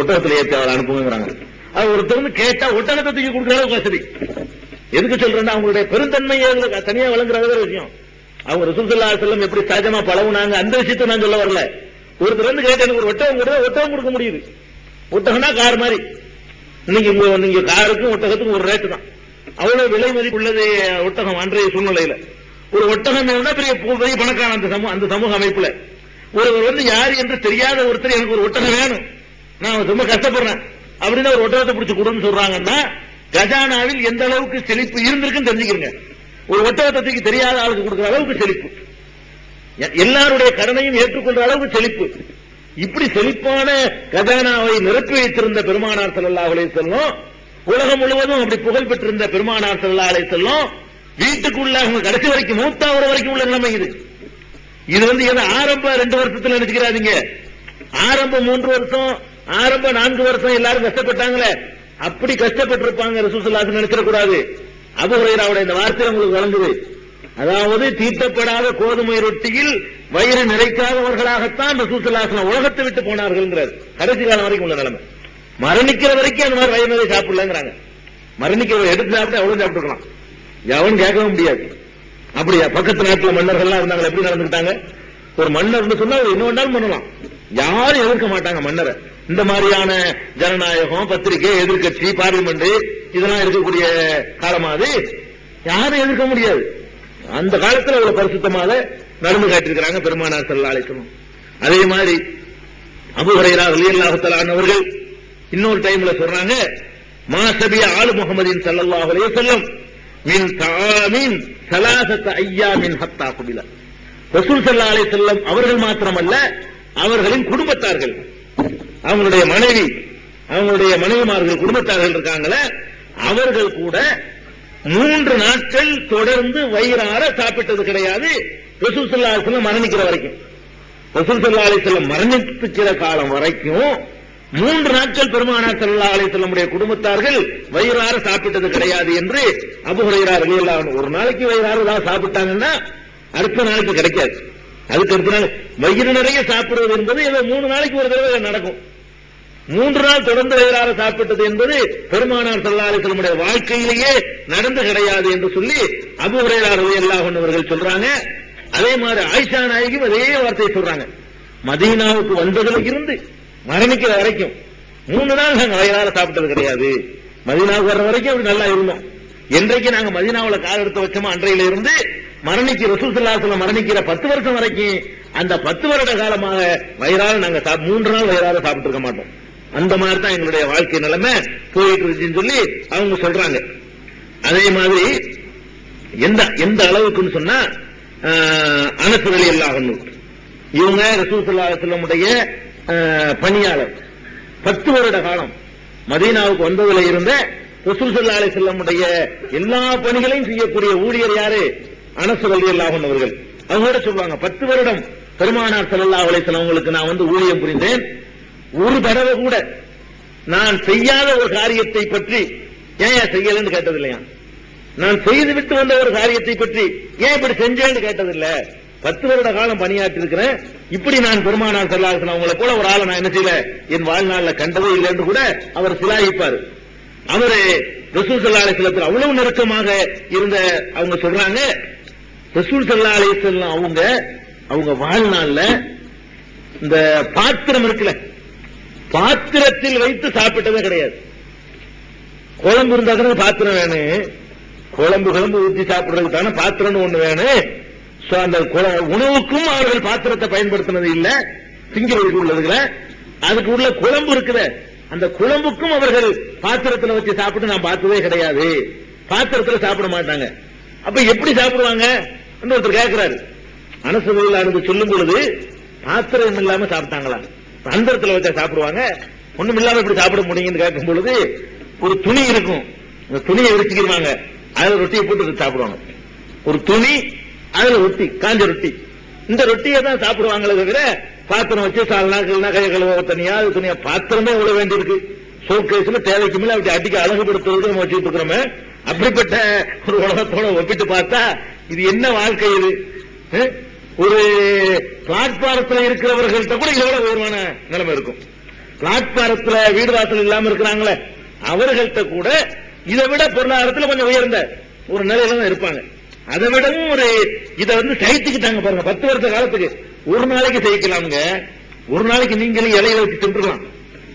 ஒட்டகத்துல ஏற்றி அவளை அனுப்புங்கிறாங்க அது ஒருத்தர் கேட்டா ஒட்டகத்தை தூக்கி கொடுக்குற அளவுக்கு வசதி. எதுக்கு சொல்றேன்னா அவங்களுடைய பெருந்தன்மையை தனியா வழங்குறது விஷயம். அவங்க ரசூலுல்லா செல்லம் எப்படி சகஜமா பழகுனாங்க அந்த விஷயத்தை நான் சொல்ல வரல. ஒருத்தர் வந்து கேட்ட எனக்கு ஒரு ஒட்டகம் கொடுத்தா ஒட்டகம் கொடுக்க முடியுது. ஒட்டகம்னா கார் மாதிரி. இன்னைக்கு நீங்க காருக்கும் ஒட்டகத்துக்கும் ஒரு ரேட்டு தான். அவ்வளவு விலை மதிப்புள்ளது ஒட்டகம் அன்றைய சூழ்நிலையில. ஒரு ஒட்டகம் வேணும்னா பெரிய பெரிய பணக்காரன் அந்த சமூக அந்த சமூக அமைப்புல. ஒருவர் வந்து யார் என்று தெரியாத ஒருத்தர் எனக்கு ஒரு ஒட்டகம் வேணும். நான் ரொம்ப கஷ்டப்படுறேன். அப்படின்னு ஒரு ஒட்டகத்தை பிடிச்சு கொடுன்னு சொல்றாங்கன்னா கஜானாவில் எந்த அளவுக்கு செழிப்பு இருந்திருக்குன்னு தெரிஞ்சுக்கிறங்க. ஒரு ஒட்டகத்தை தெரியாத ஆளுக்கு கொடுக்குற அளவுக்கு செழிப்பு. எல்லாருடைய கடனையும் ஏற்றுக்கொள்ற அளவுக்கு செழிப்பு. இப்படி செழிப்பான கஜானாவை நிரப்பி வைத்திருந்த பெருமானார் செல்லா அலைஹி செல்லும் உலகம் முழுவதும் அப்படி புகழ் பெற்றிருந்த பெருமானார் செல்லா அலை செல்லும் வீட்டுக்குள்ள அவங்க கடைசி வரைக்கும் மூத்தாவது வரைக்கும் உள்ள நிலைமை இது. இது வந்து ஏதோ ஆரம்ப ரெண்டு வருஷத்துல நினைச்சுக்கிறாதீங்க. ஆரம்ப மூன்று வருஷம் ஆரம்ப நான்கு வருஷம் எல்லாரும் கஷ்டப்பட்டாங்களே. அப்படி கஷ்டப்பட்டிருப்பாங்க ரசூசல்லாஸ் நினைச்சிட கூடாது அபுஹுரைராவுடைய இந்த வார்த்தை உங்களுக்கு வழங்குது. அதாவது தீர்த்தப்படாத கோதுமை ரொட்டியில் வயிறு நிறைக்காதவர்களாகத்தான் ரசூசல்லாசன உலகத்தை விட்டு போனார்கள்ங்கிறார். கடைசி காலம் வரைக்கும் உள்ள நிலைமை. மரணிக்கிற வரைக்கும் அந்த மாதிரி வயிறு நிறைய சாப்பிடலங்கிறாங்க. மரணிக்கிற எடுத்து சாப்பிட்டு எவ்வளவு சாப்பிட்டுக்கலாம்? எவன் கேட்கவும் முடியாது. அப்படியா? பக்கத்து நாட்டுல மன்னர்கள்லாம் இருந்தாங்க எப்படி நடந்துக்கிட்டாங்க? ஒரு மன்னர்னு சொன்னா அவர் என்ன பண்ணலாம். யாரும் எதிர்க்க மாட்டாங்க மன்னரை. இந்த மாதிரியான ஜனநாயகம் பத்திரிகை எதிர்க்கட்சி பார்லிமெண்ட் இதெல்லாம் இருக்கக்கூடிய காலமா அது? யாரும் எதிர்க்க முடியாது. அந்த காலத்துல அவ்வளவு பரிசுத்தமாக நடந்து காட்டியிருக்கிறாங்க பெருமானார் செல்ல அழைக்கணும் அதே மாதிரி அபுஹரைரா ரலியல்லாஹு அவர்கள் இன்னொரு டைம்ல சொல்றாங்க மாசபிய ஆளு முகமதின் ஸல்லல்லாஹு செல்லும் வஸல்லம் மின் தாமின் சலாசத்த ஐயாமின் ஹத்தா குபில ரசூல் ஸல்லல்லாஹு அலைஹி வஸல்லம் அவர்கள் மாத்திரமல்ல அவர்களின் குடும்பத்தார்கள். அவங்களுடைய மனைவி அவங்களுடைய மனைவிமார்கள் குடும்பத்தார்கள் இருக்காங்களே அவர்கள் கூட மூன்று நாட்கள் தொடர்ந்து வயிறார சாப்பிட்டது கிடையாது. ரசூல் ஸல்லல்லாஹு மரணிக்கிற வரைக்கும். ரசூல் ஸல்லல்லாஹு அலைஹி மரணிக்கிற காலம் வரைக்கும் மூன்று நாட்கள் பெருமானார் செல்லா அலைஹி வஸல்லமுடைய குடும்பத்தார்கள் வயிறார சாப்பிட்டது கிடையாது என்று அபூ ஹுரைரா ஒரு நாளைக்கு வயிறாறு தான் சாப்பிட்டாங்கன்னா அடுத்த நாளைக்கு கிடைக்காது. அதுக்கு அடுத்த நாள் வயிறு நிறைய சாப்பிடுவது என்பது ஏதோ மூணு நாளைக்கு ஒரு தடவை நடக்கும். மூன்று நாள் தொடர்ந்து வயிறார சாப்பிட்டது என்பது பெருமானார் ஸல்லல்லாஹு அலைஹி வாழ்க்கையிலேயே நடந்து கிடையாது என்று சொல்லி அபூ ஹுரைரா அவர்கள் சொல்றாங்க. அதே மாதிரி ஆயிஷா நாயகியும் அதே வார்த்தையை சொல்றாங்க. மதீனாவுக்கு வந்ததுல இருந்து மரணிக்கிற வரைக்கும் மூணு நாள் நாங்க வயிறார சாப்பிட்டது கிடையாது. மதீனாவுக்கு வர்ற வரைக்கும் அப்படி நல்லா இருந்தோம். என்றைக்கு நாங்க மதீனாவுல கால் எடுத்து வச்சோமோ அன்றையில இருந்து மரணிக்கு ரசூல் மரணிக்கிற பத்து வருஷம் வரைக்கும் அந்த பத்து வருட காலமாக வயிறார நாங்க மூன்று நாள் வயிறார சாப்பிட்டு இருக்க மாட்டோம். அந்த மாதிரி தான் எங்களுடைய வாழ்க்கை நிலைமை போயிட்டு இருக்குன்னு சொல்லி அவங்க சொல்றாங்க. அதே மாதிரி எந்த எந்த அளவுக்குன்னு சொன்னா ஆஹ், அனஸ் இவங்க ரசூசல்லாசலமுடைய ஆஹ், பணியாளர். பத்து வருட காலம் மதீனாவுக்கு வந்ததுல இருந்த ரசூல் ஸல்லல்லாஹு அலைஹி வஸல்லமுடைய எல்லா பணிகளையும் செய்யக்கூடிய ஊழியர் யாரு? அனசு ரலியல்லாஹு அவர்கள். அவங்க கூட சொல்லுவாங்க பத்து வருடம் பெருமானார் செல்லல்லா அலைஹி வஸல்லம் நான் வந்து ஊழியம் புரிந்தேன். ஒரு தடவை கூட நான் செய்யாத ஒரு காரியத்தை பற்றி ஏன் செய்யலன்னு கேட்டது இல்லையா நான் செய்து விட்டு வந்த ஒரு காரியத்தை பற்றி ஏன் இப்படி செஞ்சேன்னு கேட்டதில்ல. பத்து வருட காலம் பணியாற்றி இருக்கிறேன் இப்படி நான் பெருமானார் செல்லாசன் அவங்களை போல ஒரு ஆளை நான் என்ன செய்யல? என் வாழ்நாள்ல கண்டதே இல்லை என்று கூட அவர் சிலாயிப்பார். அவரு ரசூல் சல்லா அலிஸ்லத்தில் அவ்வளவு நெருக்கமாக இருந்த அவங்க சொல்றாங்க ரசூல் சல்லா அலிஸ்லாம் அவங்க அவங்க வாழ்நாள்ல இந்த பாத்திரம் இருக்குல்ல பாத்திரத்தில் வைத்து சாப்பிட்டதே கிடையாது. குழம்பு இருந்தா தானே பாத்திரம் வேணும் குழம்பு குழம்பு ஊற்றி சாப்பிடுறதுக்கு தானே பாத்திரம்னு ஒண்ணு வேணும் அந்த குழ- உணவுக்கும் அவர்கள் பாத்திரத்தை பயன்படுத்தினது இல்ல. திங்கிறதுக்கு உள்ளதுல. அதுக்கு உள்ள குழம்பு இருக்குது அந்த குழம்புக்கும் அவர்கள் பாத்திரத்துல வச்சு சாப்பிட்டு நான் பார்த்ததே கிடையாது. பாத்திரத்துல சாப்பிட மாட்டாங்க. அப்ப எப்படி சாப்பிடுவாங்க? ஒருத்தர் கேட்கிறாரு மனசு அனுப்பு சொல்லும் பொழுது பாத்திரம் இல்லாம சாப்பிட்டாங்களா அந்தரத்துல வச்சா சாப்பிடுவாங்க. ஒண்ணும் இல்லாம இப்படி சாப்பிட முடியும்னு கேட்கும் பொழுது ஒரு துணி இருக்கும். அந்த துணியை விரிச்சுக்கிடுவாங்க அதுல ரொட்டியை போட்டு சாப்பிடுவாங்க. ஒரு துணி அதுல ரொட்டி காஞ்ச ரொட்டி. இந்த ரொட்டியை தான் சாப்பிடுவாங்களே தவிர பாத்திரம் வச்சு சால்னா கிள்னா கை கழுவ தனியா அது துணியா பாத்திரமே எவ்வளவு வேண்டியிருக்கு. சோக்கேஸ்ல தேவைக்கு மேல அவற்றை அடிக்க அழகுபடுத்துறது நம்ம வச்சுட்டு இருக்கிறோமே. அப்படிப்பட்ட ஒரு உலகத்தோட ஒப்பிட்டு பார்த்தா இது என்ன வாழ்க்கை இது? ஒரு பிளாட்பாரத்தில் இருக்கிறவர்கள்ட்ட கூட இதை விட உயர்வான நிலைமை இருக்கும். பிளாட்பாரத்தில் வீடு வாசல் இல்லாம இருக்கிறாங்களே அவர்கள்ட்ட கூட இதை விட பொருளாதாரத்தில் கொஞ்சம் உயர்ந்த ஒரு நிலையில தான் இருப்பாங்க. அதை விடவும் ஒரு இதை வந்து சகித்துக்கிட்டாங்க பாருங்க பத்து வருஷ காலத்துக்கு. ஒரு நாளைக்கு சகிக்கலாமுங்க ஒரு நாளைக்கு நீங்களும் இலையில வச்சு தின்றுலாம்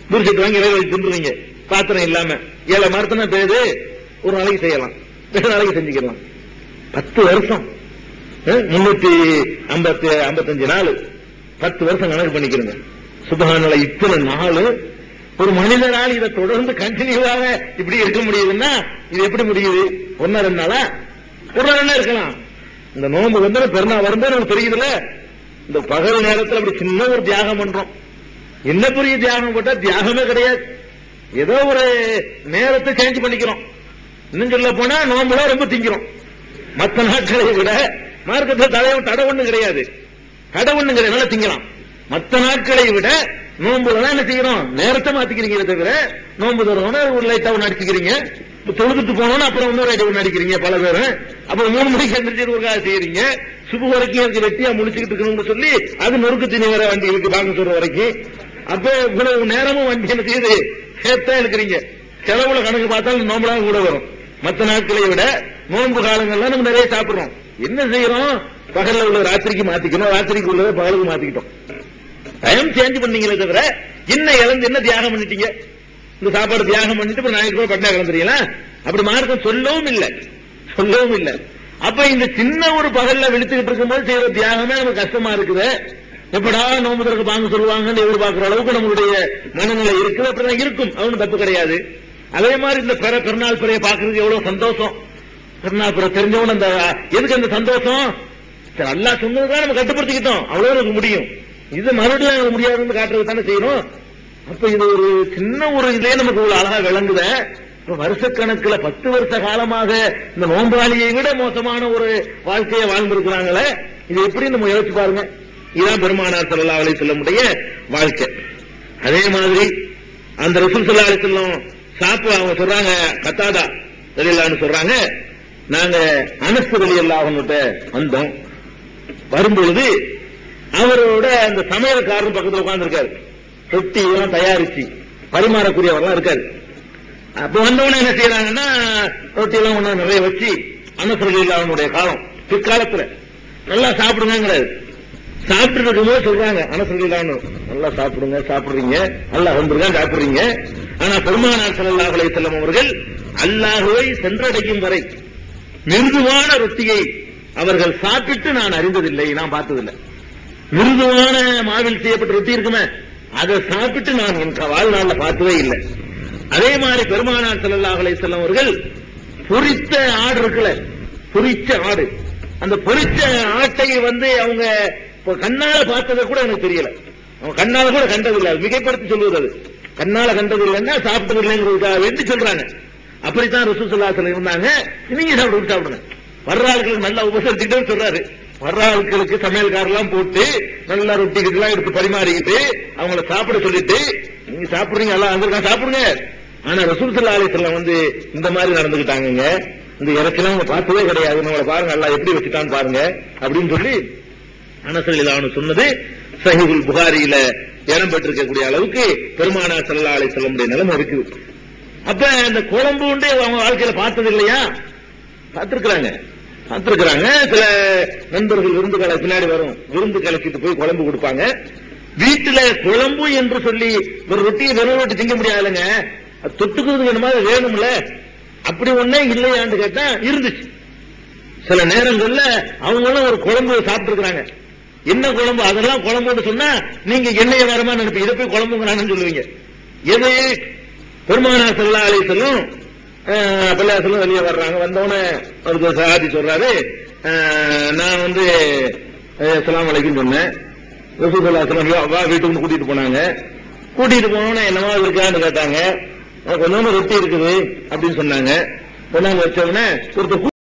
முடிச்சிட்டு வாங்கி இலையில வச்சு தின்றுவீங்க பாத்திரம் இல்லாம. ஏழை மரத்தனை பேரு ஒரு நாளைக்கு செய்யலாம். ரெண்டு நாளைக்கு செஞ்சுக்கலாம். பத்து வருஷம். முன்னூத்தி ஐம்பத்தி ஐம்பத்தஞ்சு நாள். பத்து வருஷம் கணக்கு பண்ணிக்கிறங்க. சுபகானல இத்தனை நாள் ஒரு மனிதனால் இதை தொடர்ந்து கண்டினியூவாக இப்படி இருக்க முடியுதுன்னா இது எப்படி முடியுது? ஒன்னா ரெண்டு நாளா? ஒரு நாள் என்ன இருக்கலாம். இந்த நோன்பு வந்து பெருநாள் வரும்போது நமக்கு தெரியுதுல்ல இந்த பகல் நேரத்தில் அப்படி சின்ன ஒரு தியாகம் பண்றோம். என்ன பெரிய தியாகம் போட்டா தியாகமே கிடையாது. ஏதோ ஒரு நேரத்தை சேஞ்ச் பண்ணிக்கிறோம். இன்னும் சொல்ல போனா நோம்புல ரொம்ப திங்கிறோம். மற்ற நாட்களை விட மார்க்கத்தில் தலைவன் தடை ஒண்ணும் கிடையாது. தடை ஒண்ணும் கிடையாது திங்கலாம். மத்த நாட்களை விட நோன்புல தான் என்ன செய்யறோம் நேரத்தை மாத்திக்கிறீங்க தவிர நோன்பு தரணும்னா ஒரு லைட்டா ஒன்று அடிச்சுக்கிறீங்க. தொழுதுட்டு போனோம்னு அப்புறம் இன்னொரு லைட்டா ஒன்று அடிக்கிறீங்க பல பேரும் அப்புறம் மூணு மணிக்கு எந்திரிச்சு ஒரு காசு செய்யறீங்க. சுபு வரைக்கும் எனக்கு வெட்டியா முடிச்சுக்கிட்டு இருக்கணும்னு சொல்லி அது நொறுக்கு திணி வர வண்டி இருக்கு பாங்க சொல்ற வரைக்கும். அப்ப இவ்வளவு நேரமும் வண்டி என்ன செய்யுது? சேர்த்தா இருக்கிறீங்க செலவுல கணக்கு பார்த்தாலும் நோம்பலாம் கூட வரும். மற்ற நாட்களை விட நோன்பு காலங்கள்லாம் நம்ம நிறைய சாப்பிடுறோம். என்ன செய்யறோம்? பகல்ல உள்ள ராத்திரிக்கு மாத்திக்கணும். ராத்திரிக்கு உள்ளதை பகலுக்கு மாத்திக்கிட்டோம். டைம் சேஞ்ச் பண்ணீங்களே தவிர என்ன இழந்து என்ன தியாகம் பண்ணிட்டீங்க? இந்த சாப்பாடு தியாகம் பண்ணிட்டு இப்ப நாளைக்கு கூட கிளம்புறீங்களா? அப்படி மார்க்கம் சொல்லவும் இல்லை. சொல்லவும் இல்லை. அப்ப இந்த சின்ன ஒரு பகல்ல விழுத்துக்கிட்டு இருக்கும்போது செய்யற தியாகமே நமக்கு கஷ்டமா இருக்குது. எப்படா நோம்பு திறக்க வாங்க சொல்லுவாங்கன்னு எதிர்பார்க்கிற அளவுக்கு நம்மளுடைய மனநிலை இருக்குது. அப்படிதான் இருக்கும். அவனு தப்பு கிடையாது. அதே மாதிரி இந்த பிற பெருநாள் பிறைய பாக்குறது எவ்வளவு சந்தோஷம். பெருநாள் பிற தெரிஞ்சவன அந்த எதுக்கு அந்த சந்தோஷம்? நல்லா சொன்னதுதான் நம்ம கட்டுப்படுத்திக்கிட்டோம். அவ்வளவு எனக்கு முடியும். இது மறுபடியும் எனக்கு முடியாதுன்னு காட்டுறது தானே செய்யணும். அப்ப இது ஒரு சின்ன ஒரு இதே நமக்கு ஒரு அழகா விளங்குத. வருஷக்கணக்கில் பத்து வருஷ காலமாக இந்த நோம்பாளியை விட மோசமான ஒரு வாழ்க்கையை வாழ்ந்திருக்கிறாங்களே. இது எப்படி நம்ம யோசிச்சு பாருங்க. இதான் பெருமானார் சல்லா அலி செல்லமுடைய வாழ்க்கை. அதே மாதிரி அந்த ரசூல் சல்லா அலி செல்லம் சாப்பிட அவங்க சொல்றாங்க கத்தாதா ரலியல்லாஹு சொல்றாங்க நாங்க அனஸ் ரலியல்லாஹு வந்தோம். வரும்பொழுது அவரோட அந்த சமையல்காரன் பக்கத்துல உட்கார்ந்துருக்காரு. ரொட்டி எல்லாம் தயாரிச்சு பரிமாறக்கூடியவரெல்லாம் இருக்காரு. அப்ப வந்தவன என்ன செய்யறாங்கன்னா ரொட்டி எல்லாம் ஒண்ணு நிறைய வச்சு அன்னசரலி அவனுடைய காலம் பிற்காலத்துல. நல்லா சாப்பிடுங்கிறாரு சாப்பிட்டு இருக்கும்போது சொல்றாங்க அனசரலி நல்லா சாப்பிடுங்க சாப்பிடுறீங்க நல்லா வந்திருக்காங்க சாப்பிடுறீங்க. ஆனா பெருமானார் செல்லாஹலை செல்லும் அவர்கள் அல்லாஹுவை சென்றடையும் வரை மிருதுவான ரொட்டியை அவர்கள் சாப்பிட்டு நான் அறிந்ததில்லை நான் பார்த்ததில்லை. மிருதுவான மாவில் செய்யப்பட்ட ரொட்டி இருக்குமே அதை சாப்பிட்டு நான் என் வாழ்நாள்ல பார்த்ததே இல்லை. அதே மாதிரி பெருமானார் ஸல்லல்லாஹு செல்லும் அவர்கள் பொரித்த ஆடு இருக்குல்ல பொறிச்ச ஆடு. அந்த பொறிச்ச ஆட்டை வந்து அவங்க கண்ணால பார்த்ததை கூட எனக்கு தெரியல. அவங்க கண்ணால கூட கண்டதில்லை. மிகைப்படுத்தி சொல்வது அது. கண்ணால கண்டது இல்லைன்னா சாப்பிட்டது இல்லைங்கிறதுக்காக வேண்டி சொல்றாங்க. அப்படித்தான் ரசூசுல்லாசல இருந்தாங்க. நீங்க சாப்பிட்டு சாப்பிடுங்க வர்ற ஆட்களுக்கு நல்லா உபசரிச்சுட்டு சொல்றாரு. வர்ற ஆட்களுக்கு சமையல்காரெல்லாம் போட்டு நல்லா ரொட்டி எல்லாம் எடுத்து பரிமாறிக்கிட்டு அவங்கள சாப்பிட சொல்லிட்டு நீங்க சாப்பிடுறீங்க எல்லாம் வந்திருக்காங்க சாப்பிடுங்க. ஆனா ரசூல் சல்லா அலிஸ்லாம் வந்து இந்த மாதிரி நடந்துகிட்டாங்க இந்த இறக்கெல்லாம் அவங்க பார்த்ததே கிடையாது. நம்மளை பாருங்க எல்லாம் எப்படி வச்சுட்டான்னு பாருங்க அப்படின்னு சொல்லி அனசல் அவனு சொன்னது. சஹிபுல் புகாரியில இடம்பெற்றிருக்கக்கூடிய அளவுக்கு பெருமானா சல்லா அலி செல்லமுடைய நிலைமை இருக்குது. அப்ப இந்த குழம்பு உண்டு அவங்க வாழ்க்கையில பார்த்தது இல்லையா? பார்த்திருக்கிறாங்க. பார்த்திருக்கிறாங்க. சில நண்பர்கள் விருந்து கலை பின்னாடி வரும். விருந்து கலக்கிட்டு போய் குழம்பு கொடுப்பாங்க. வீட்டுல குழம்பு என்று சொல்லி ஒரு ரொட்டியை வெறும் ரொட்டி திங்க முடியாதுங்க. அது தொட்டுக்கிறதுக்கு என்ன வேணும்ல. அப்படி ஒண்ணே இல்லையான்னு கேட்டா இருந்துச்சு. சில நேரங்கள்ல அவங்களும் ஒரு குழம்பு சாப்பிட்டு என்ன குழம்பு? அதெல்லாம் குழம்புன்னு சொன்னா நீங்க எண்ணெய் வரமா நினைப்பீங்க. இதை போய் குழம்புங்கிறான்னு சொல்லுவீங்க. எது? பெருமானார் செல்லா அலி செல்லும் வெளியே வர்றாங்க. வந்தவொடனே அவருக்கு சாதி சொல்றாரு. நான் வந்து சலாம் அலைக்கும் சொன்னேன். ரசூசல்லாசலம் வா வீட்டுக்கு கூட்டிட்டு போனாங்க. கூட்டிட்டு போனோன்னே என்னமா இருக்கான்னு கேட்டாங்க. கொஞ்சம் ரொட்டி இருக்குது அப்படின்னு சொன்னாங்க. சொன்னாங்க வச்ச ஒருத்தர்